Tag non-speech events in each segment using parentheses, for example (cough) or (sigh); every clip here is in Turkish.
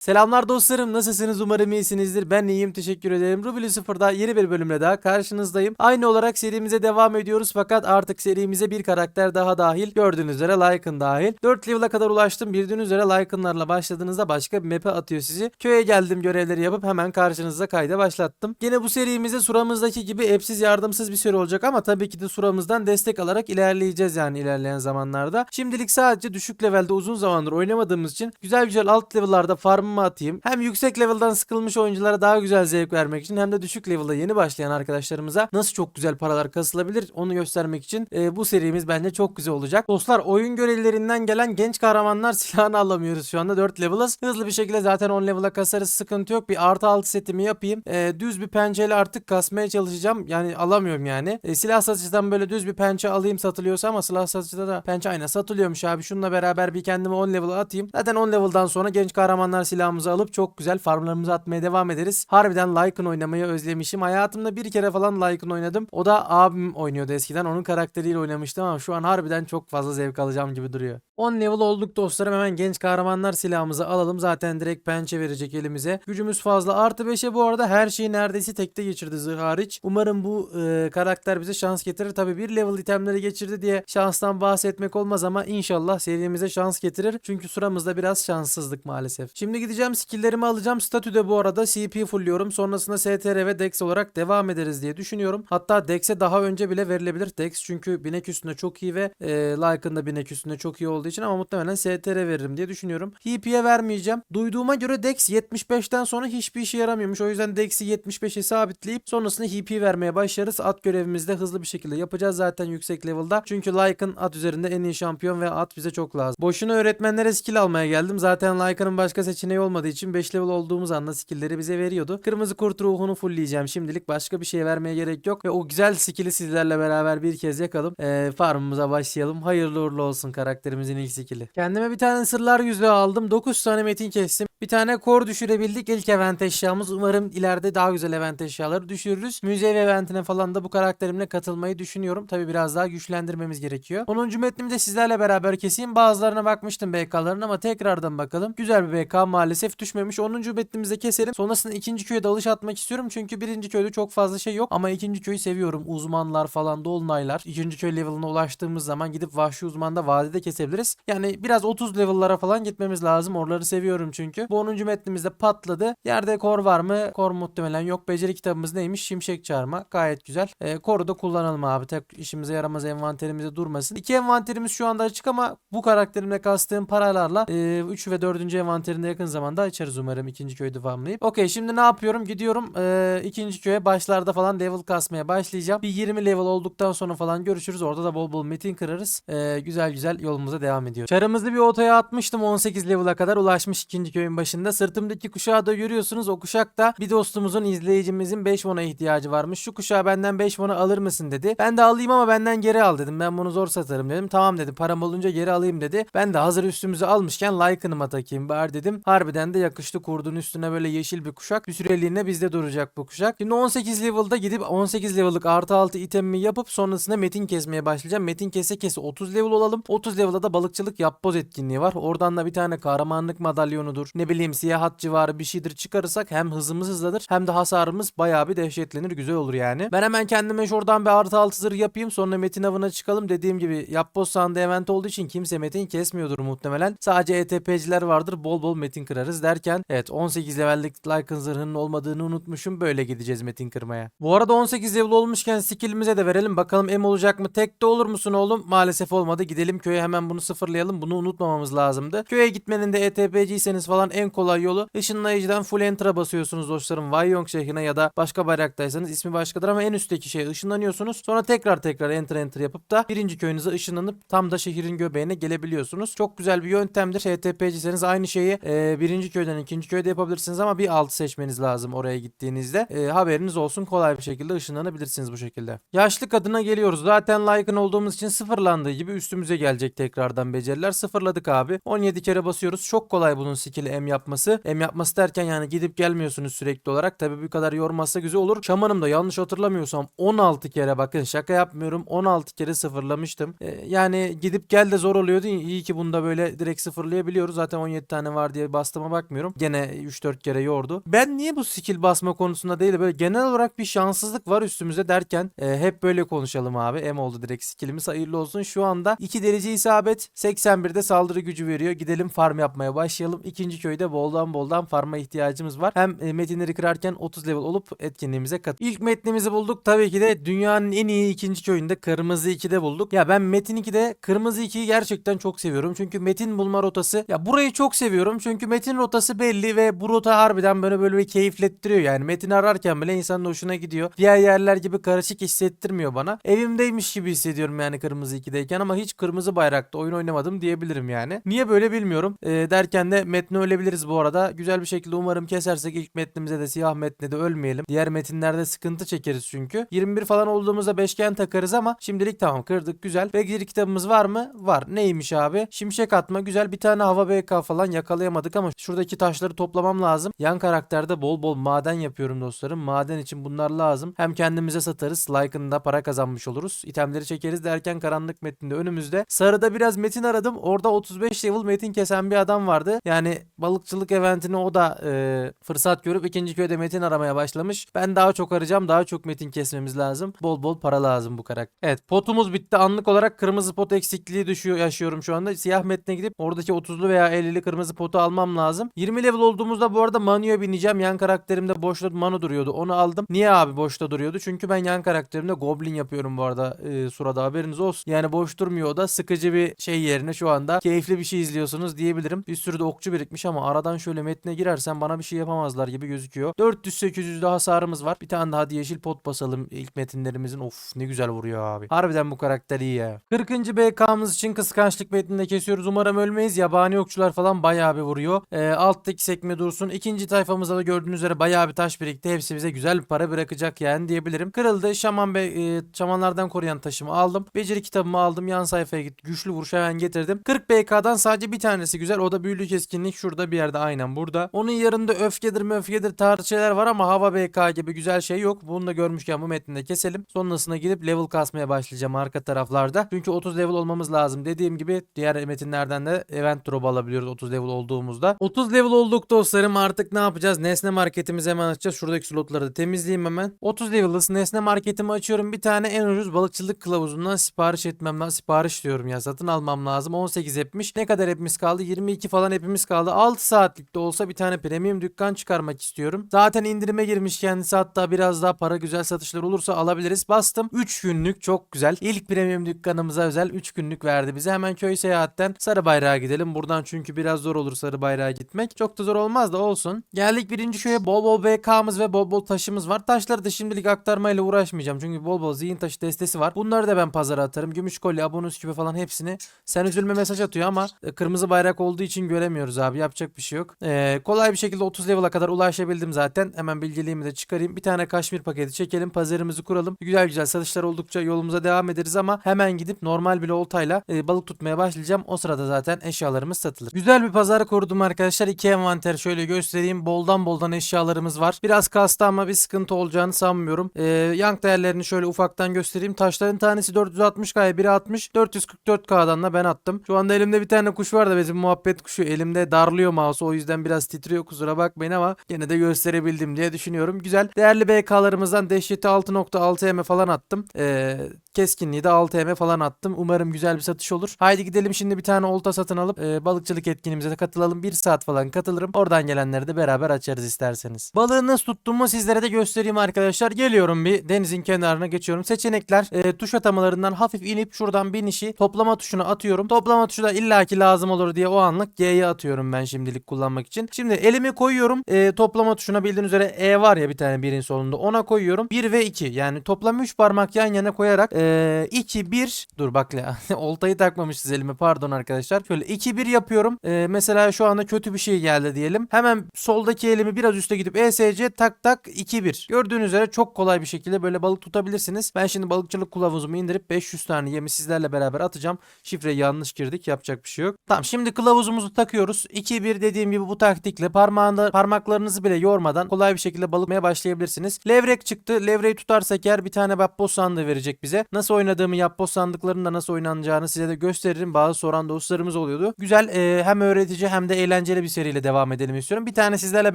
Selamlar dostlarım nasılsınız? Umarım iyisinizdir. Ben iyiyim teşekkür ederim. Ruby Sıfır'da yeni bir bölümle daha karşınızdayım. Aynı olarak serimize devam ediyoruz fakat artık serimize bir karakter daha dahil. Gördüğünüz üzere Lycan dahil. 4 level'a kadar ulaştım. Bildiğiniz üzere Lycan'larla başladığınızda başka bir map'e atıyor sizi. Köye geldim görevleri yapıp hemen karşınızda kayda başlattım. Yine bu serimizde suramızdaki gibi epsiz yardımsız bir seri olacak ama tabii ki de suramızdan destek alarak ilerleyeceğiz yani ilerleyen zamanlarda. Şimdilik sadece düşük levelde uzun zamandır oynamadığımız için güzel güzel alt level'larda farmımı atayım. Hem yüksek level'dan sıkılmış oyunculara daha güzel zevk vermek için hem de düşük level'da yeni başlayan arkadaşlarımıza nasıl çok güzel paralar kasılabilir onu göstermek için e, bu serimiz bence çok güzel olacak. Dostlar oyun görevlerinden gelen genç kahramanlar (laughs) silahını alamıyoruz şu anda 4 level'ız. Hızlı bir şekilde zaten 10 level'a kasarız sıkıntı yok. Bir artı 6 setimi yapayım. E, düz bir pençeyle artık kasmaya çalışacağım. Yani alamıyorum yani. E, silah satıcıdan böyle düz bir pençe alayım satılıyorsa ama silah satıcıda da pençe aynen satılıyormuş abi. Şununla beraber bir kendime 10 level'a atayım. Zaten 10 level'dan sonra genç kahramanlar silahımızı alıp çok güzel farmlarımızı atmaya devam ederiz. Harbiden Lycan oynamayı özlemişim. Hayatımda bir kere falan Lycan oynadım. O da abim oynuyordu eskiden. Onun karakteriyle oynamıştım ama şu an harbiden çok fazla zevk alacağım gibi duruyor. 10 level olduk dostlarım. Hemen genç kahramanlar silahımızı alalım. Zaten direkt pençe verecek elimize. Gücümüz fazla. Artı 5'e bu arada her şeyi neredeyse tekte geçirdi zırh hariç. Umarım bu e, karakter bize şans getirir. Tabi bir level itemleri geçirdi diye şanstan bahsetmek olmaz ama inşallah serimize şans getirir. Çünkü sıramızda biraz şanssızlık maalesef. Şimdi gideceğim skilllerimi alacağım. Statüde bu arada CP fullliyorum. Sonrasında STR ve Dex olarak devam ederiz diye düşünüyorum. Hatta Dex'e daha önce bile verilebilir. Dex çünkü binek üstünde çok iyi ve e, Lycan da binek üstünde çok iyi olduğu için ama muhtemelen STR veririm diye düşünüyorum. HP'ye vermeyeceğim. Duyduğuma göre Dex 75'ten sonra hiçbir işe yaramıyormuş. O yüzden Dex'i 75'e sabitleyip sonrasında HP vermeye başlarız. At görevimizde hızlı bir şekilde yapacağız zaten yüksek level'da. Çünkü Lycan at üzerinde en iyi şampiyon ve at bize çok lazım. Boşuna öğretmenlere skill almaya geldim. Zaten Lycan'ın başka seçeneği olmadığı için 5 level olduğumuz anda skill'leri bize veriyordu. Kırmızı kurt ruhunu fullleyeceğim şimdilik. Başka bir şey vermeye gerek yok. Ve o güzel skill'i sizlerle beraber bir kez yakalım. Ee, farmımıza başlayalım. Hayırlı uğurlu olsun karakterimizin ilk skill'i. Kendime bir tane sırlar yüzüğü aldım. 9 tane metin kestim. Bir tane kor düşürebildik. İlk event eşyamız. Umarım ileride daha güzel event eşyaları düşürürüz. Müze ve eventine falan da bu karakterimle katılmayı düşünüyorum. Tabi biraz daha güçlendirmemiz gerekiyor. 10. metnimi de sizlerle beraber keseyim. Bazılarına bakmıştım BK'ların ama tekrardan bakalım. Güzel bir BK maalesef düşmemiş. 10. metnimizde keselim. Sonrasında ikinci köye dalış atmak istiyorum. Çünkü birinci köyde çok fazla şey yok. Ama ikinci köyü seviyorum. Uzmanlar falan dolunaylar. İkinci köy level'ına ulaştığımız zaman gidip vahşi uzmanda vadide kesebiliriz. Yani biraz 30 level'lara falan gitmemiz lazım. Oraları seviyorum çünkü. Bu 10. metnimizde patladı. Yerde kor var mı? Kor muhtemelen yok. Beceri kitabımız neymiş? Şimşek çağırma. Gayet güzel. E, koru da kullanalım abi. Tek işimize yaramaz envanterimize durmasın. İki envanterimiz şu anda açık ama bu karakterimle kastığım paralarla 3 ve 4. envanterinde yakın zamanda açarız umarım ikinci köyü devamlayıp. Okey şimdi ne yapıyorum? Gidiyorum e, ikinci köye başlarda falan level kasmaya başlayacağım. Bir 20 level olduktan sonra falan görüşürüz. Orada da bol bol metin kırarız. E, güzel güzel yolumuza devam ediyoruz. Çarımızı bir otaya atmıştım 18 level'a kadar ulaşmış ikinci köyün başında. Sırtımdaki kuşağı da görüyorsunuz. O kuşakta bir dostumuzun izleyicimizin 5 won'a ihtiyacı varmış. Şu kuşağı benden 5 won'a alır mısın dedi. Ben de alayım ama benden geri al dedim. Ben bunu zor satarım dedim. Tamam dedim. Param olunca geri alayım dedi. Ben de hazır üstümüzü almışken Lycan'ıma takayım bari dedim. Harbiden de yakıştı kurdun üstüne böyle yeşil bir kuşak. Bir süreliğine bizde duracak bu kuşak. Şimdi 18 level'da gidip 18 level'lık artı 6 itemimi yapıp sonrasında metin kesmeye başlayacağım. Metin kese kese 30 level olalım. 30 level'da da balıkçılık yapboz etkinliği var. Oradan da bir tane kahramanlık madalyonudur. Ne bileyim siyahat civarı bir şeydir çıkarırsak hem hızımız hızlanır hem de hasarımız bayağı bir dehşetlenir. Güzel olur yani. Ben hemen kendime şuradan bir artı 6 zırh yapayım. Sonra metin avına çıkalım. Dediğim gibi yapboz sandığı event olduğu için kimse metin kesmiyordur muhtemelen. Sadece ETP'ciler vardır. Bol bol metin kırarız derken evet 18 levellik Lycan zırhının olmadığını unutmuşum. Böyle gideceğiz metin kırmaya. Bu arada 18 level olmuşken skillimize de verelim. Bakalım M olacak mı? Tek de olur musun oğlum? Maalesef olmadı. Gidelim köye hemen bunu sıfırlayalım. Bunu unutmamamız lazımdı. Köye gitmenin de ETP'ciyseniz falan en kolay yolu ışınlayıcıdan full enter'a basıyorsunuz dostlarım. Wayyong şehrine ya da başka bayraktaysanız ismi başkadır ama en üstteki şeye ışınlanıyorsunuz. Sonra tekrar tekrar enter enter yapıp da birinci köyünüze ışınlanıp tam da şehrin göbeğine gelebiliyorsunuz. Çok güzel bir yöntemdir. ETP'ciyseniz aynı şeyi e, birinci köyden ikinci köyde yapabilirsiniz ama bir altı seçmeniz lazım oraya gittiğinizde. E, haberiniz olsun kolay bir şekilde ışınlanabilirsiniz bu şekilde. Yaşlı kadına geliyoruz. Zaten Lycan olduğumuz için sıfırlandığı gibi üstümüze gelecek tekrardan tekrardan beceriler. Sıfırladık abi. 17 kere basıyoruz. Çok kolay bunun skill'i M yapması. M yapması derken yani gidip gelmiyorsunuz sürekli olarak. Tabi bu kadar yormazsa güzel olur. Şamanım da yanlış hatırlamıyorsam 16 kere bakın şaka yapmıyorum. 16 kere sıfırlamıştım. Ee, yani gidip gel de zor oluyordu. İyi ki bunda böyle direkt sıfırlayabiliyoruz. Zaten 17 tane var diye bastığıma bakmıyorum. Gene 3-4 kere yordu. Ben niye bu skill basma konusunda değil de böyle genel olarak bir şanssızlık var üstümüzde derken e, hep böyle konuşalım abi. M oldu direkt skillimiz hayırlı olsun. Şu anda 2 derece isabet 81'de saldırı gücü veriyor. Gidelim farm yapmaya başlayalım. İkinci köyde boldan boldan farma ihtiyacımız var. Hem e, metinleri kırarken 30 level olup etkinliğimize kat. İlk metnimizi bulduk. Tabii ki de dünyanın en iyi ikinci köyünde Kırmızı 2'de bulduk. Ya ben Metin 2'de Kırmızı 2'yi gerçekten çok seviyorum. Çünkü metin bulma rotası ya burayı çok seviyorum. Çünkü metin rotası belli ve bu rota harbiden böyle böyle bir keyiflettiriyor. Yani metin ararken bile insanın hoşuna gidiyor. Diğer yerler gibi karışık hissettirmiyor bana. Evimdeymiş gibi hissediyorum yani Kırmızı 2'deyken ama hiç kırmızı bayrakta oyun oynamadım diyebilirim yani. Niye böyle bilmiyorum. Ee, derken de metni ölebiliriz bu arada. Güzel bir şekilde umarım kesersek ilk metnimize de siyah metne de ölmeyelim. Diğer metinlerde sıkıntı çekeriz çünkü. 21 falan olduğumuzda beşgen takarız ama şimdilik tamam kırdık güzel. Beceri kitabımız var mı? Var. Neymiş abi? Şimşek atma güzel. Bir tane hava BK falan yakalayamadık ama şuradaki taşları toplamam lazım. Yan karakterde bol bol maden yapıyorum dostlarım. Maden için bunlar lazım. Hem kendimize satarız. Like'ında para kazanmış oluruz. İtemleri çekeriz derken karanlık metninde önümüzde. Sarıda biraz metin aradım. Orada 35 level metin kesen bir adam vardı. Yani balıkçılık eventini o da e, fırsat görüp ikinci köyde metin aramaya başlamış. Ben daha çok arayacağım. Daha çok metin kesmemiz lazım. Bol bol para lazım bu karakter. Evet potumuz bitti. Anlık olarak kırmızı pot eksikliği düşüyor yaşıyorum şu anda. Siyah metne gidip oradaki 30'lu veya 50'li kırmızı potu almam lazım. 20 level olduğumuzda bu arada Manu'ya bineceğim. Yan karakterimde boşta Manu duruyordu. Onu aldım. Niye abi boşta duruyordu? Çünkü ben yan karakterimde Goblin yapıyorum bu arada e, surada haberiniz olsun. Yani boş durmuyor o da. Sıkıcı bir şey yerine şu anda keyifli bir şey izliyorsunuz diyebilirim. Bir sürü de okçu birikmiş ama aradan şöyle metne girersen bana bir şey yapamazlar gibi gözüküyor. 400-800 de hasarımız var. Bir tane daha yeşil pot basalım ilk metinlerimizin. Of ne güzel vuruyor abi. Harbiden bu karakter iyi ya. 40. BK'mız için kıskançlık metninde kesiyoruz. Umarım ölmeyiz. Yabani okçular falan bayağı bir vuruyor. Ee, alttaki sekme dursun. İkinci tayfamızda da gördüğünüz üzere bayağı bir taş birikti. Hepsi bize güzel bir para bırakacak yani diyebilirim. Kırıldı. Şaman be e, şamanlardan koruyan taşımı aldım. Beceri kitabımı aldım. Yan sayfaya git. Güçlü vuruş hemen getirdim. 40 BK'dan sadece bir tanesi güzel. O da büyülü keskinlik. Şurada bir yerde aynen burada. Onun yanında öfkedir möfkedir tarzı şeyler var ama hava BK gibi güzel şey yok. Bunu da görmüşken bu metninde keselim. Sonrasında gidip level kasmaya başlayacağım arka taraflarda. Çünkü 30 level olmamız lazım. Dediğim gibi diğer metinlerden de event drop alabiliyoruz 30 level olduğumuzda. 30 level olduk dostlarım artık ne yapacağız? Nesne marketimizi hemen açacağız. Şuradaki slotları da temizleyeyim hemen. 30 level'ız. Nesne marketimi açıyorum. Bir tane en ucuz balıkçılık kılavuzundan sipariş etmem lazım. Sipariş diyorum ya satın almam lazım. 18 etmiş. Ne kadar hepimiz kaldı? 22 falan hepimiz kaldı. 6 saatlik de olsa bir tane premium dükkan çıkarmak istiyorum. Zaten indirime girmiş kendisi hatta biraz daha para güzel satışlar olursa alabiliriz. Bastım. 3 günlük çok güzel. İlk premium dükkanımıza özel 3 günlük verdi bize. Hemen köy seyahatten Sarı Bayrağı gidelim. Buradan çünkü biraz zor olur Sarı Bayrağı gitmek. Çok da zor olmaz da olsun. Geldik birinci köye bol bol BK'mız ve bol bol taşımız var. Taşları da şimdilik aktarmayla uğraşmayacağım. Çünkü bol bol zihin taşı destesi var. Bunları da ben pazara atarım. Gümüş kolye, abonus küpe falan hepsini. Sen üzülme mesaj atıyor ama e, kırmızı bayrak olduğu için göremiyoruz abi. Yapacak bir şey yok. Ee, kolay bir şekilde 30 level'a kadar ulaşabildim zaten. Hemen bilgiliğimi de çıkarayım. Bir tane kaşmir paketi çekelim. Pazarımızı kuralım. Güzel güzel satışlar oldukça yolumuza devam ederiz ama hemen gidip normal bir oltayla e, balık tutmaya başlayacağım. O sırada zaten eşyalarımız satılır. Güzel bir pazar kurdum arkadaşlar. İki envanter şöyle göstereyim. Boldan boldan eşyalarımız var. Biraz kastı ama bir sıkıntı olacağını sanmıyorum. Ee, yank değerlerini şöyle ufaktan göstereyim. Taşların tanesi 460K'ya biri 60. 444K'dan da ben attım. Şu anda elimde bir tane kuş var da bizim muhabbet kuşu. Elimde darlıyor mouse o yüzden biraz titriyor kusura bakmayın ama gene de gösterebildim diye düşünüyorum. Güzel. Değerli BK'larımızdan dehşeti 6.6 M falan attım. Ee, keskinliği de 6 M falan attım. Umarım güzel bir satış olur. Haydi gidelim şimdi bir tane olta satın alıp e, balıkçılık etkinliğimize de katılalım. Bir saat falan katılırım. Oradan gelenleri de beraber açarız isterseniz. Balığı nasıl tuttuğumu sizlere de göstereyim arkadaşlar. Geliyorum bir denizin kenarına geçiyorum. Seçenekler e, tuş atamalarından hafif inip şuradan binişi toplama tuşuna atıyorum. Toplama tuşu da illaki lazım olur diye o anlık G'ye atıyorum ben şimdilik kullanmak için. Şimdi elimi koyuyorum. E, toplama tuşuna bildiğiniz üzere E var ya bir tane birin solunda. Ona koyuyorum. 1 ve 2 yani toplam 3 parmak yan yana koyarak e, 2 1 dur bak la (laughs) oltayı takmamışız elime pardon arkadaşlar. Şöyle 2 1 yapıyorum. E, mesela şu anda kötü bir şey geldi diyelim. Hemen soldaki elimi biraz üste gidip ESC tak tak 2 1. Gördüğünüz üzere çok kolay bir şekilde böyle balık tutabilirsiniz. Ben şimdi balıkçılık kılavuzumu indirip 500 tane yemi sizlerle beraber atacağım. Şifre şifreyi yanlış girdik. Yapacak bir şey yok. Tamam şimdi kılavuzumuzu takıyoruz. 2-1 dediğim gibi bu taktikle parmağında parmaklarınızı bile yormadan kolay bir şekilde balıkmaya başlayabilirsiniz. Levrek çıktı. Levreyi tutarsak eğer bir tane yapboz sandığı verecek bize. Nasıl oynadığımı yapboz sandıklarının da nasıl oynanacağını size de gösteririm. Bazı soran dostlarımız oluyordu. Güzel e, hem öğretici hem de eğlenceli bir seriyle devam edelim istiyorum. Bir tane sizlerle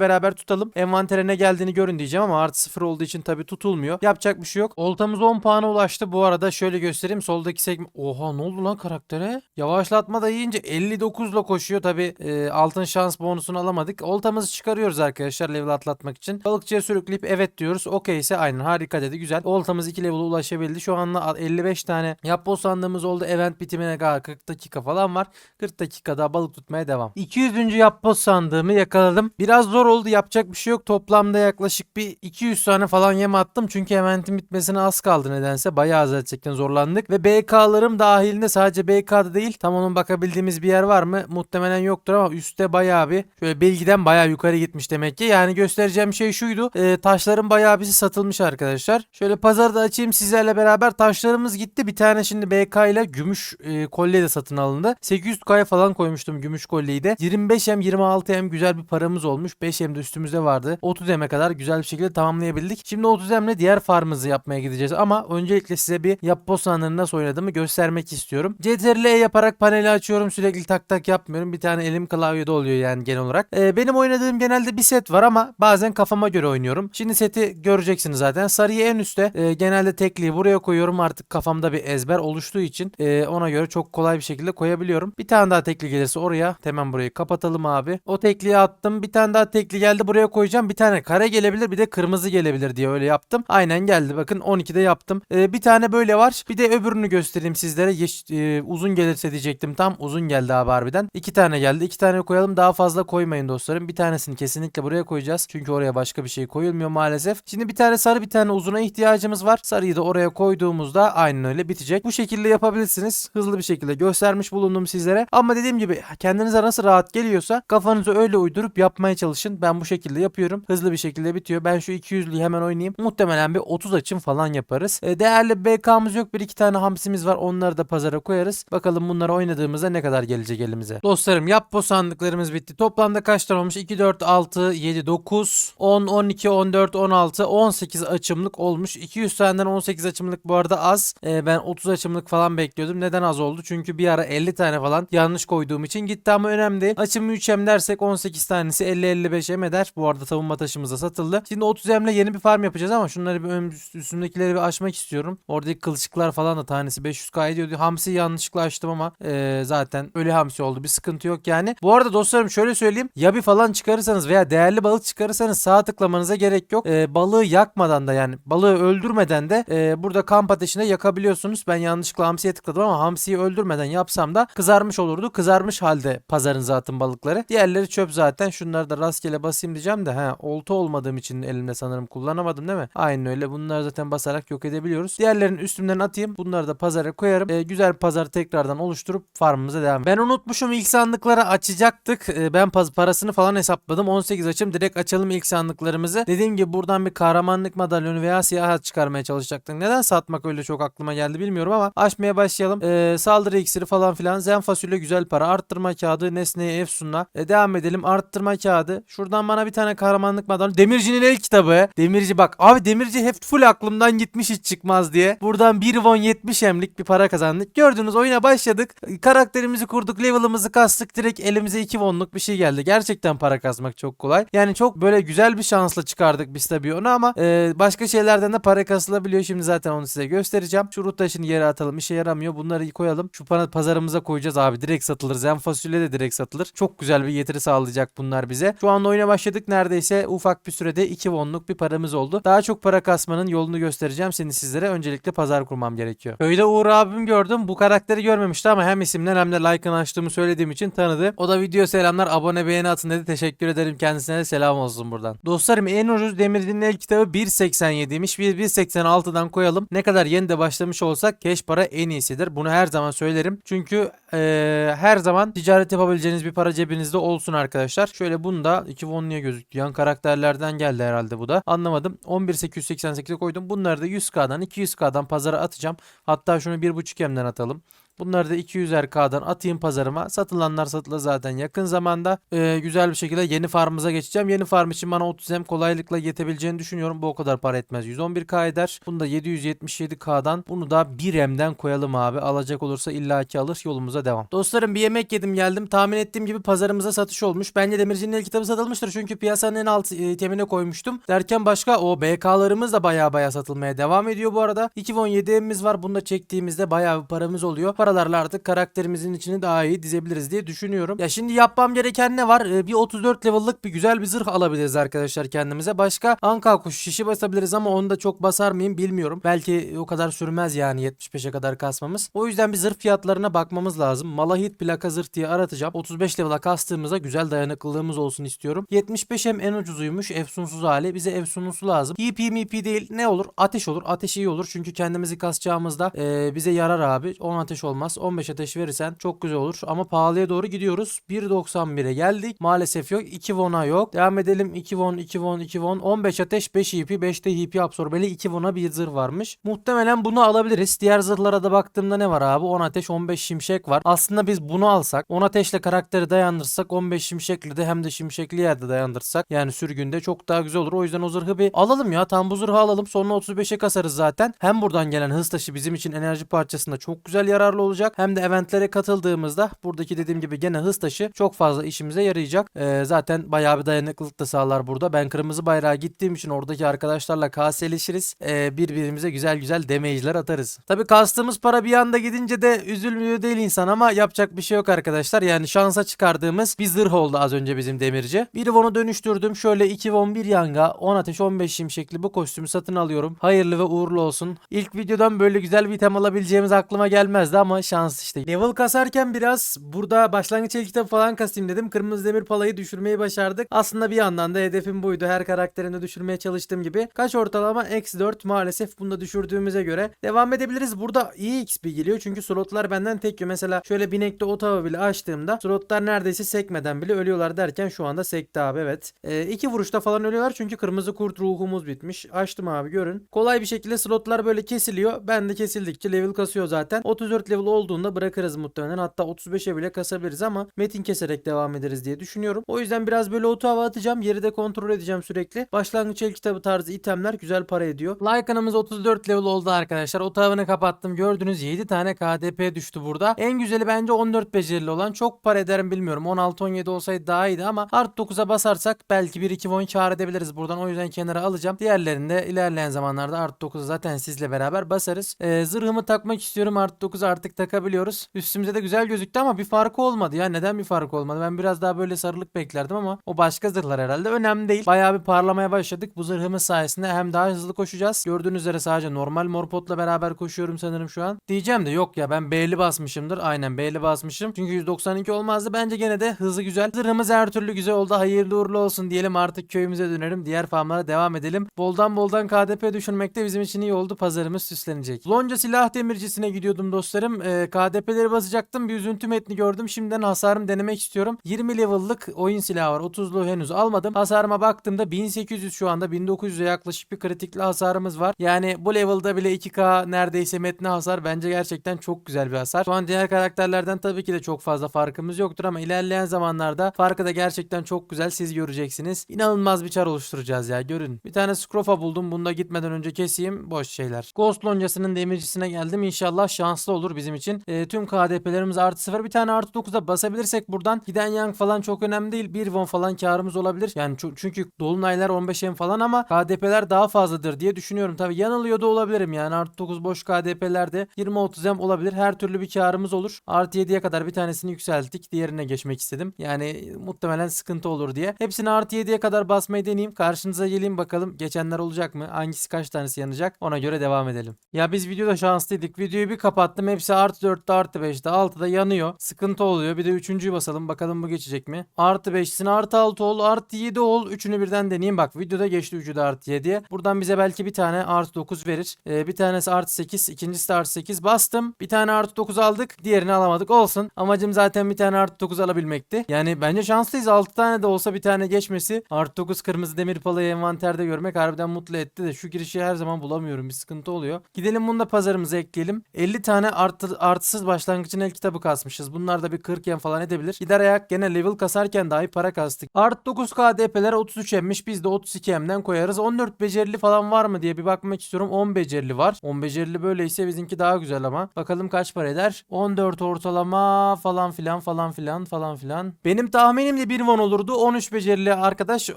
beraber tutalım. Envantere ne geldiğini görün diyeceğim ama artı sıfır olduğu için tabi tutulmuyor. Yapacak bir şey yok. Oltamız 10 puana ulaştı. Bu arada şöyle göstereyim. Soldaki segment... Oha ne oldu lan karaktere? Yavaşlatma da yiyince 59 ile koşuyor. Tabi e, altın şans bonusunu alamadık. Oltamızı çıkarıyoruz arkadaşlar level atlatmak için. Balıkçıya sürükleyip evet diyoruz. Okey ise aynen harika dedi. Güzel. Oltamız 2 level'a ulaşabildi. Şu anda 55 tane yapboz sandığımız oldu. Event bitimine kadar 40 dakika falan var. 40 dakikada balık tutmaya devam. 200. yapboz sandığımı yakaladım. Biraz zor oldu. Yapacak bir şey yok. Toplamda yaklaşık bir 200 tane falan yem attım. Çünkü eventin bitmesine az kaldı nedense. Bayağı gerçekten zorlandık. Ve BK'larım dahilinde sadece BK'da değil. Tam onun bakabildiğimiz bir yer var mı? Muhtemelen yoktur ama üstte bayağı bir şöyle bilgiden bayağı yukarı gitmiş demek ki. Yani göstereceğim şey şuydu. Ee, taşların bayağı bir satılmış arkadaşlar. Şöyle pazarda açayım sizlerle beraber. Taşlarımız gitti. Bir tane şimdi BK ile gümüş e, kolye de satın alındı. 800K'ya falan koymuştum gümüş kolyeyi de. 25M 26M güzel bir paramız olmuş. 5M de üstümüzde vardı. 30M'e kadar güzel bir şekilde tamamlayabildik. Şimdi 30M'le diğer farmımızı yapmaya gideceğiz. Ama öncelikle size bir yapboz sanırını nasıl oynadığımı göstermek istiyorum. CTRL E yaparak paneli açıyorum. Sürekli tak tak yapmıyorum. Bir tane elim klavyede oluyor yani genel olarak. Ee, benim oynadığım genelde bir set var ama bazen kafama göre oynuyorum. Şimdi seti göreceksiniz zaten. Sarıyı en üstte. Ee, genelde tekliği buraya koyuyorum. Artık kafamda bir ezber oluştuğu için e, ona göre çok kolay bir şekilde koyabiliyorum. Bir tane daha tekli gelirse oraya hemen burayı kapatalım abi. O tekliği attım. Bir tane daha tekli geldi buraya koyacağım. Bir tane kare gelebilir bir de kırmızı gelebilir diye öyle yaptım. Aynen geldi bakın 12'de yaptım. Ee, bir tane böyle var. Bir de öbürünü göstereyim sizlere. Yeş, e, uzun gelirse diyecektim tam uzun geldi abi harbiden. İki tane geldi. İki tane koyalım daha fazla koymayın dostlarım. Bir tanesini kesinlikle buraya koyacağız. Çünkü oraya başka bir şey koyulmuyor maalesef. Şimdi bir tane sarı bir tane uzuna ihtiyacımız var. Sarıyı da oraya koyduğumuzda aynen öyle bitecek. Bu şekilde yapabilirsiniz. Hızlı bir şekilde göstermiş bulundum sizlere. Ama dediğim gibi kendinize nasıl rahat geliyorsa kafanızı öyle uydurup yapmaya çalışın. Ben bu şekilde yapıyorum. Hızlı bir şekilde bitiyor. Ben şu 200'lüyü hemen oynayayım. Muhtemelen bir 30 açım falan yaparız. E, değerli BK'mız yok. Bir iki tane hamsimiz var. Onları da pazara koyarız. Bakalım bunları oynadığımızda ne kadar gelecek elimize. Dostlarım yapbo sandıklarımız bitti. Toplamda kaç tane olmuş? 2, 4, 6, 7, 9, 10, 12, 14, 16, 18 açımlık olmuş. 200 taneden 18 açımlık bu arada az. E, ben 30 açımlık falan bekliyordum. Neden az oldu? Çünkü bir ara 50 tane falan yanlış koyduğum için gitti ama önemli değil. Açım 3M dersek 18 tanesi 50-55M eder. Bu arada savunma taşımız da satıldı. Şimdi 30M'le yeni bir farm yapacağız ama şunları bir ön üstündekileri bir açmak istiyorum. Oradaki kılçıklar falan da tanesi 500k ediyordu. Hamsi yanlışlıkla ama e, zaten öyle hamsi oldu. Bir sıkıntı yok yani. Bu arada dostlarım şöyle söyleyeyim. Yabi falan çıkarırsanız veya değerli balık çıkarırsanız sağ tıklamanıza gerek yok. E, balığı yakmadan da yani balığı öldürmeden de e, burada kamp ateşinde yakabiliyorsunuz. Ben yanlışlıkla hamsiye tıkladım ama hamsiyi öldürmeden yapsam da kızarmış olurdu. Kızarmış halde pazarınıza atın balıkları. Diğerleri çöp zaten. Şunları da rastgele basayım diyeceğim de ha olta olmadığım için elimde sanırım kullanamadım değil mi? Aynen öyle. Bunları zaten basarak yok edebiliyoruz. Diğerlerini üstümden atayım. Bunları da pazara koyarım. E, güzel pazar tekrardan oluşturup farmımıza devam. Ben unutmuşum ilk sandıkları açacaktık. E, ben parasını falan hesapladım. 18 açım. Direkt açalım ilk sandıklarımızı. Dediğim gibi buradan bir kahramanlık madalyonu veya siyah çıkarmaya çalışacaktık. Neden satmak öyle çok aklıma geldi bilmiyorum ama açmaya başlayalım. E, saldırı iksiri falan filan. Zen fasulye güzel para. Arttırma kağıdı. Nesneye efsunla. E, devam edelim. Arttırma kağıdı. Şuradan bana bir tane kahramanlık madalyonu. Demircinin el kitabı. Demirci bak. Abi demirci hep full aklımdan gitmiş hiç çıkmaz diye. Buradan 1 won 70 emlik bir para kazandık. Gördünüz oyuna başladık. Karakterimizi kurduk. Level'ımızı kastık. Direkt elimize 2 wonluk bir şey geldi. Gerçekten para kazmak çok kolay. Yani çok böyle güzel bir şansla çıkardık biz tabii onu ama e, başka şeylerden de para kasılabiliyor. Şimdi zaten onu size göstereceğim. Şu root taşını yere atalım. İşe yaramıyor. Bunları koyalım. Şu pazarımıza koyacağız abi. Direkt satılır. Zen fasulye de direkt satılır. Çok güzel bir getiri sağlayacak bunlar bize. Şu anda oyuna başladık. Neredeyse ufak bir sürede 2 wonluk bir paramız oldu. Daha çok para kasmanın yolunu göstereceğim şimdi sizlere. Öncelikle pazar kurmam gerekiyor. Köyde Uğur abim gördüm. Bu karakteri görmemişti ama hem isimden hem de like'ını açtığımı söylediğim için tanıdı. O da video selamlar abone beğeni atın dedi. Teşekkür ederim kendisine de selam olsun buradan. Dostlarım en ucuz Demirci'nin el kitabı 1.87'ymiş. Bir 1.86'dan koyalım. Ne kadar yeni de başlamış olsak keş para en iyisidir. Bunu her zaman söylerim. Çünkü eee, her zaman ticaret yapabileceğiniz bir para cebinizde olsun arkadaşlar. Şöyle bunu da 2 won niye gözüktü? Yan karakterlerden geldi herhalde bu da. Anlamadım. 11.888'e koydum. Bunları da 100k'dan 200k'dan pazara atacağım. Hatta şunu 1.5 M'den atalım. Bunları da 200'er K'dan atayım pazarıma. Satılanlar satılır zaten yakın zamanda. Ee, güzel bir şekilde yeni farmımıza geçeceğim. Yeni farm için bana 30 hem kolaylıkla yetebileceğini düşünüyorum. Bu o kadar para etmez. 111K eder. Bunu da 777K'dan bunu da 1 M'den koyalım abi. Alacak olursa illaki alır. Yolumuza devam. Dostlarım bir yemek yedim geldim. Tahmin ettiğim gibi pazarımıza satış olmuş. Bence Demirci'nin el kitabı satılmıştır. Çünkü piyasanın en alt e, temine koymuştum. Derken başka o BK'larımız da baya baya satılmaya devam ediyor bu arada. 217 M'imiz var. Bunu da çektiğimizde baya bir paramız oluyor. Paralarla artık karakterimizin içini daha iyi dizebiliriz diye düşünüyorum. Ya şimdi yapmam gereken ne var? Ee, bir 34 level'lık bir güzel bir zırh alabiliriz arkadaşlar kendimize. Başka anka kuş şişi basabiliriz ama onu da çok basar mıyım bilmiyorum. Belki o kadar sürmez yani 75'e kadar kasmamız. O yüzden bir zırh fiyatlarına bakmamız lazım. Malahit plaka zırh diye aratacağım. 35 level'a kastığımızda güzel dayanıklılığımız olsun istiyorum. 75 hem en ucuzuymuş efsunsuz hali. Bize efsunlusu lazım. EP MP değil ne olur? Ateş olur. Ateş iyi olur. Çünkü kendimizi kasacağımızda eee, bize yarar abi. 10 ateş olmaz. 15 ateş verirsen çok güzel olur. Ama pahalıya doğru gidiyoruz. 1.91'e geldik. Maalesef yok. 2 won'a yok. Devam edelim. 2 won, 2 won, 2 won. 15 ateş, 5 EP, 5 de EP absorbeli 2 won'a bir zırh varmış. Muhtemelen bunu alabiliriz. Diğer zırhlara da baktığımda ne var abi? 10 ateş, 15 şimşek var. Aslında biz bunu alsak, 10 ateşle karakteri dayandırsak, 15 şimşekli de hem de şimşekli yerde dayandırsak yani sürgünde çok daha güzel olur. O yüzden o zırhı bir alalım ya. Tam bu zırhı alalım. Sonra 35'e kasarız zaten. Hem buradan gelen hız taşı bizim için enerji parçasında çok güzel yararlı olacak. Hem de eventlere katıldığımızda buradaki dediğim gibi gene hız taşı çok fazla işimize yarayacak. Ee, zaten bayağı bir dayanıklılık da sağlar burada. Ben kırmızı bayrağa gittiğim için oradaki arkadaşlarla kaseleşiriz. Ee, birbirimize güzel güzel damage'ler atarız. Tabi kastığımız para bir anda gidince de üzülmüyor değil insan ama yapacak bir şey yok arkadaşlar. Yani şansa çıkardığımız bir zırh oldu az önce bizim demirci. Bir Von'u dönüştürdüm. Şöyle 2 Von 1 yanga 10 ateş 15 şimşekli bu kostümü satın alıyorum. Hayırlı ve uğurlu olsun. İlk videodan böyle güzel bir item alabileceğimiz aklıma gelmezdi ama şans işte. Level kasarken biraz burada başlangıç el kitabı falan kasayım dedim. Kırmızı demir palayı düşürmeyi başardık. Aslında bir yandan da hedefim buydu. Her karakterini düşürmeye çalıştığım gibi. Kaç ortalama? Eksi 4 maalesef bunu da düşürdüğümüze göre. Devam edebiliriz. Burada iyi XP geliyor. Çünkü slotlar benden tek yiyor. Mesela şöyle binekte otava bile açtığımda slotlar neredeyse sekmeden bile ölüyorlar derken şu anda sekti abi evet. Ee, iki vuruşta falan ölüyorlar çünkü kırmızı kurt ruhumuz bitmiş. Açtım abi görün. Kolay bir şekilde slotlar böyle kesiliyor. Ben de kesildikçe level kasıyor zaten. 34 level olduğunda bırakırız muhtemelen. Hatta 35'e bile kasabiliriz ama metin keserek devam ederiz diye düşünüyorum. O yüzden biraz böyle otava atacağım. Yeri de kontrol edeceğim sürekli. Başlangıç el kitabı tarzı itemler güzel para ediyor. Lycan'ımız 34 level oldu arkadaşlar. Otavını kapattım. Gördünüz 7 tane KDP düştü burada. En güzeli bence 14 becerili olan. Çok para ederim bilmiyorum. 16-17 olsaydı daha iyiydi ama art 9'a basarsak belki 1-2 won kar edebiliriz buradan. O yüzden kenara alacağım. Diğerlerini de ilerleyen zamanlarda art 9'a zaten sizle beraber basarız. Ee, zırhımı takmak istiyorum. Art 9 artık takabiliyoruz. Üstümüzde de güzel gözüktü ama bir farkı olmadı ya. Neden bir farkı olmadı? Ben biraz daha böyle sarılık beklerdim ama o başka zırhlar herhalde. Önemli değil. Bayağı bir parlamaya başladık. Bu zırhımız sayesinde hem daha hızlı koşacağız. Gördüğünüz üzere sadece normal morpotla beraber koşuyorum sanırım şu an. Diyeceğim de yok ya ben B'li basmışımdır. Aynen B'li basmışım. Çünkü 192 olmazdı. Bence gene de hızı güzel. Zırhımız her türlü güzel oldu. Hayırlı uğurlu olsun diyelim artık köyümüze dönelim. Diğer farmlara devam edelim. Boldan boldan KDP düşürmekte bizim için iyi oldu. Pazarımız süslenecek. Lonca silah demircisine gidiyordum dostlarım. Ee, KDP'leri basacaktım. Bir üzüntü metni gördüm. Şimdiden hasarım denemek istiyorum. 20 level'lık oyun silahı var. 30'lu henüz almadım. Hasarıma baktığımda 1800 şu anda 1900'e yaklaşık bir kritikli hasarımız var. Yani bu level'da bile 2k neredeyse metni hasar bence gerçekten çok güzel bir hasar. Şu an diğer karakterlerden tabii ki de çok fazla farkımız yoktur ama ilerleyen zamanlarda farkı da gerçekten çok güzel siz göreceksiniz. İnanılmaz bir çar oluşturacağız ya görün. Bir tane Scrofa buldum. Bunu da gitmeden önce keseyim. Boş şeyler. Ghost loncasının demircisine geldim. İnşallah şanslı olur bizim için. E, tüm KDP'lerimiz artı 0. Bir tane artı 9'da basabilirsek buradan giden yang falan çok önemli değil. 1 won falan karımız olabilir. Yani çünkü dolunaylar 15 em falan ama KDP'ler daha fazladır diye düşünüyorum. Tabi yanılıyor da olabilirim yani artı 9 boş KDP'lerde 20-30 em olabilir. Her türlü bir karımız olur. Artı 7'ye kadar bir tanesini yükselttik. Diğerine geçmek istedim. Yani muhtemelen sıkıntı olur diye. Hepsini artı 7'ye kadar basmayı deneyeyim. Karşınıza geleyim bakalım. Geçenler olacak mı? Hangisi kaç tanesi yanacak? Ona göre devam edelim. Ya biz videoda şanslıydık. Videoyu bir kapattım. Hepsi artı 4'te artı 5'te 6'da yanıyor. Sıkıntı oluyor. Bir de üçüncüyü basalım. Bakalım bu geçecek mi? Artı 5'sin artı 6 ol. Artı 7 ol. Üçünü birden deneyeyim. Bak videoda geçti üçü de artı 7'ye. Buradan bize belki bir tane artı 9 verir. Ee, bir tanesi artı 8. ikincisi de artı 8. Bastım. Bir tane artı 9 aldık. Diğerini alamadık. Olsun. Amacım zaten bir tane artı 9 alabilmekti. Yani bence şanslıyız. 6 tane de olsa bir tane geçmesi. Artı 9 kırmızı demir palayı envanterde görmek harbiden mutlu etti de şu girişi her zaman bulamıyorum. Bir sıkıntı oluyor. Gidelim bunu da pazarımıza ekleyelim. 50 tane artı artı, artısız başlangıcın el kitabı kasmışız. Bunlar da bir 40 yen falan edebilir. Gider ayak gene level kasarken dahi para kastık. Art 9 KDP'ler 33 emmiş. Biz de 32 emden koyarız. 14 becerili falan var mı diye bir bakmak istiyorum. 10 becerili var. 10 becerili böyleyse bizimki daha güzel ama. Bakalım kaç para eder? 14 ortalama falan filan falan filan falan filan. Benim tahminim de 1 won olurdu. 13 becerili arkadaş eee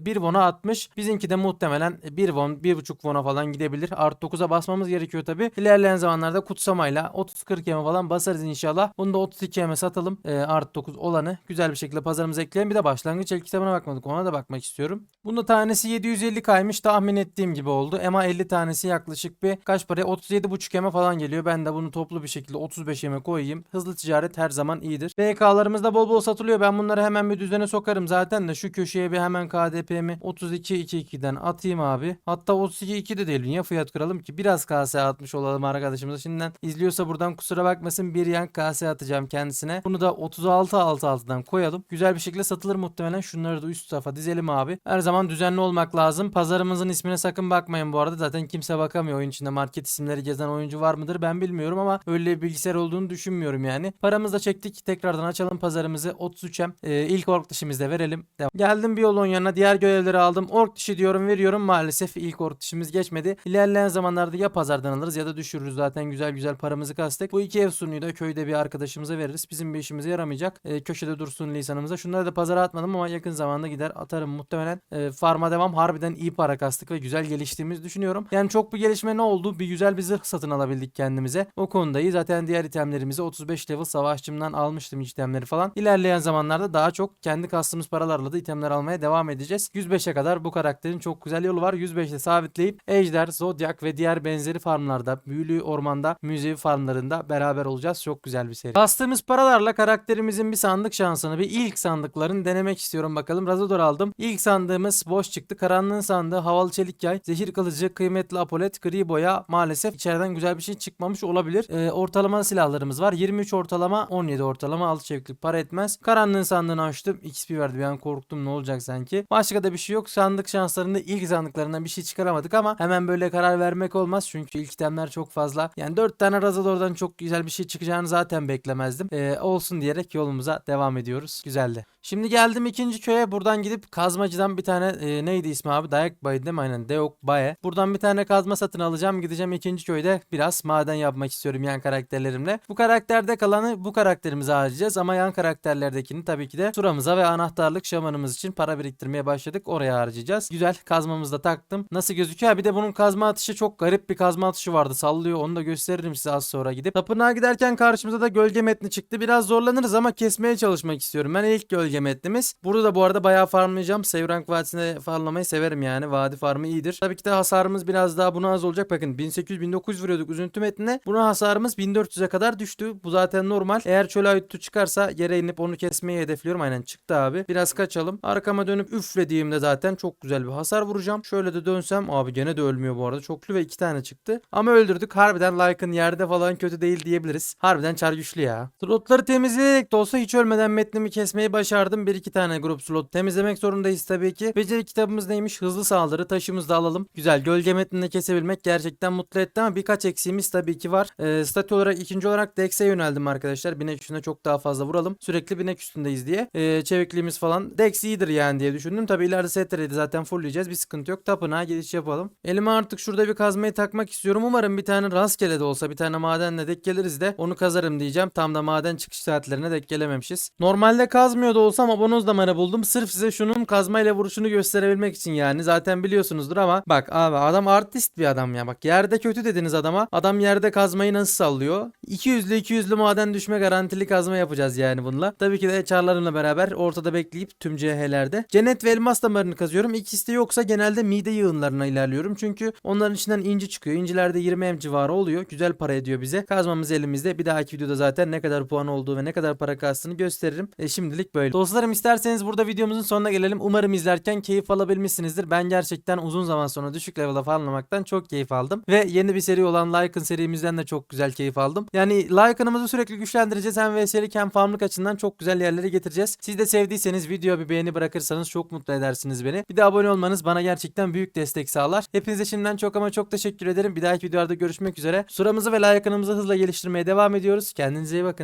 1 won'a atmış. Bizimki de muhtemelen 1 won 1.5 won'a falan gidebilir. Art 9'a basmamız gerekiyor tabi. İlerleyen zamanlarda kutsamayla 30-40 yeme falan basarız inşallah. Bunu da 32 yeme satalım. Eee art 9 olanı güzel bir şekilde pazarımıza ekleyelim. Bir de başlangıç el kitabına bakmadık. Ona da bakmak istiyorum. Bunda tanesi 750 kaymış. Tahmin ettiğim gibi oldu. Ema 50 tanesi yaklaşık bir kaç paraya? 37,5 yeme falan geliyor. Ben de bunu toplu bir şekilde 35 yeme koyayım. Hızlı ticaret her zaman iyidir. BK'larımız da bol bol satılıyor. Ben bunları hemen bir düzene sokarım zaten de. Şu köşeye bir hemen KDP'mi 32.22'den atayım abi. Hatta 32.2 de değil. Niye fiyat kıralım ki? Biraz KS atmış olalım arkadaşımıza. Şimdiden izliyorsa buradan kusura bakmasın. Bir yan KS atacağım kendisine. Bunu da 36.66'dan koyalım. Güzel bir şekilde satılır muhtemelen. Şunları da üst tarafa dizelim abi. Her zaman düzenli olmak lazım. Pazarımızın ismine sakın bakmayın bu arada. Zaten kimse bakamıyor oyun içinde. Market isimleri gezen oyuncu var mıdır ben bilmiyorum ama öyle bir bilgisayar olduğunu düşünmüyorum yani. Paramızı da çektik. Tekrardan açalım pazarımızı. 33'em. Ee, ilk ork dişimizde verelim. Devam. Geldim bir yolun yanına. Diğer görevleri aldım. Ork dişi diyorum veriyorum. Maalesef ilk ork dişimiz geçmedi. İlerleyen zamanlarda ya pazardan alırız ya da düşürürüz. Zaten güzel güzel paramızı kastık. Bu iki ev sunuyu da köyde bir arkadaşımıza veririz. Bizim bir işimize yaramayacak. Ee, köşede dursun lisanımıza. Şunları da pazara atmadım ama yakın zamanda gider atarım muhtemelen. Ee, farma devam. Harbiden iyi para kastık ve güzel geliştiğimizi düşünüyorum. Yani çok bir gelişme ne oldu? Bir güzel bir zırh satın alabildik kendimize. O konuda iyi. Zaten diğer itemlerimizi 35 level savaşçımdan almıştım itemleri falan. İlerleyen zamanlarda daha çok kendi kastığımız paralarla da itemler almaya devam edeceğiz. 105'e kadar bu karakterin çok güzel yolu var. 105'te sabitleyip Ejder, Zodiac ve diğer benzeri farmlarda, büyülü ormanda, müzevi farmlarında beraber olacağız. Çok güzel bir seri. Kastığımız paralarla karakterimizin bir sandık şansını, bir ilk sandıklarını denemek istiyorum bakalım. Razador aldım. İlk sandığımız boş çıktı. Karanlığın sandığı, havalı çelik yay, zehir kılıcı, kıymetli apolet, gri boya. Maalesef içeriden güzel bir şey çıkmamış olabilir. Ee, ortalama silahlarımız var. 23 ortalama, 17 ortalama, 6 çeviklik para etmez. Karanlığın sandığını açtım. XP verdi. Bir an korktum ne olacak sanki. Başka da bir şey yok. Sandık şanslarında ilk sandıklarından bir şey çıkaramadık ama hemen böyle karar vermek olmaz. Çünkü ilk itemler çok fazla. Yani 4 tane Razador'dan çok güzel bir şey çıkacağını zaten beklemezdim. Ee, olsun diyerek yolumuza devam ediyoruz. Güzeldi. Şimdi geldim ikinci köye. Buradan gidip kazmacıdan bir tane e, neydi ismi abi? Dayak Bay değil mi? Aynen. Deok Baye. Buradan bir tane kazma satın alacağım. Gideceğim ikinci köyde biraz maden yapmak istiyorum yan karakterlerimle. Bu karakterde kalanı bu karakterimize harcayacağız ama yan karakterlerdekini tabii ki de suramıza ve anahtarlık şamanımız için para biriktirmeye başladık. Oraya harcayacağız. Güzel. Kazmamızı da taktım. Nasıl gözüküyor? Bir de bunun kazma atışı çok garip bir kazma atışı vardı. Sallıyor. Onu da gösteririm size az sonra gidip. Tapınağa giderken karşımıza da gölge metni çıktı. Biraz zorlanırız ama kesmeye çalışmak istiyorum. Ben ilk gölge metnimiz. Burada da bu arada bayağı farmlayacağım. Sevrank Vadisi'nde farmlamayı severim yani. Vadi farmı iyidir. Tabii ki de hasarımız biraz daha buna az olacak. Bakın 1800-1900 vuruyorduk üzüntü metnine. Buna hasarımız 1400'e kadar düştü. Bu zaten normal. Eğer çöl ayıttu çıkarsa yere inip onu kesmeyi hedefliyorum. Aynen çıktı abi. Biraz kaçalım. Arkama dönüp üflediğimde zaten çok güzel bir hasar vuracağım. Şöyle de dönsem abi gene de ölmüyor bu arada. Çoklu ve iki tane çıktı. Ama öldürdük. Harbiden like'ın yerde falan kötü değil diyebiliriz. Harbiden çar güçlü ya. Slotları temizleyerek de olsa hiç ölmeden metnimi kesmeyi başardım. Bir iki tane grup slot temizlemek zorundayız tabii ki. Beceri kitabımız neymiş? Hızlı saldırı. Taşımızı da alalım. Güzel. Gölge metnini kesebilmek gerçekten mutlu etti ama birkaç eksiğimiz tabii ki var. Ee, statü olarak ikinci olarak Dex'e yöneldim arkadaşlar. Binek üstüne çok daha fazla vuralım. Sürekli binek üstündeyiz diye. Ee, çevikliğimiz falan. Dex iyidir yani diye düşündüm. Tabii ileride STR'de zaten fullleyeceğiz. Bir sıkıntı yok. Tapınağa giriş yapalım. Elime artık şurada bir kazmayı takmak istiyorum. Umarım bir tane rastgele de olsa bir tane madenle denk geliriz de onu kazarım diyeceğim. Tam da maden çıkış saatlerine denk gelememişiz. Normalde kazmıyor da olsam abonoz damarı buldum. Sırf size şunun kazmayla vuruşunu gösterebilmek için yani. Zaten biliyorsunuzdur ama bak abi adam artist bir adam ya. Bak yerde kötü dediniz adama. Adam yerde kazmayı nasıl sallıyor? 200'lü 200'lü maden düşme garantili kazma yapacağız yani bununla. Tabii ki de çarlarımla beraber ortada bekleyip tüm CH'lerde. Cennet ve elmas damarını kazıyorum. İkisi de yoksa genelde mide yığınlarına ilerliyorum. Çünkü onların içinden inci çıkıyor. İncilerde 20 em civarı oluyor. Güzel para ediyor bize. Kazmamız elimizde. Bir dahaki videoda zaten ne kadar puan olduğu ve ne kadar para kastığını gösteririm. E şimdilik böyle. Dostlarım isterseniz burada videomuzun sonuna gelelim. Umarım izlerken keyif alabilmişsinizdir. Ben gerçekten uzun zaman sonra düşük level'a farmlamaktan çok keyif aldım. Ve yeni bir seri olan Lycan serimizden de çok güzel keyif aldım. Yani Lycan'ımızı sürekli güçlendireceğiz. Hem VS'lik hem farmlık açısından çok güzel yerlere getireceğiz. Siz de sevdiyseniz videoya bir beğeni bırakırsanız çok mutlu edersiniz beni. Bir de abone olmanız bana gerçekten büyük destek sağlar. Hepinize şimdiden çok ama çok teşekkür ederim. Bir dahaki videolarda görüşmek üzere. Suramızı ve Lycan'ı Lycan'ımızı hızla geliştirmeye devam ediyoruz. Kendinize iyi bakın.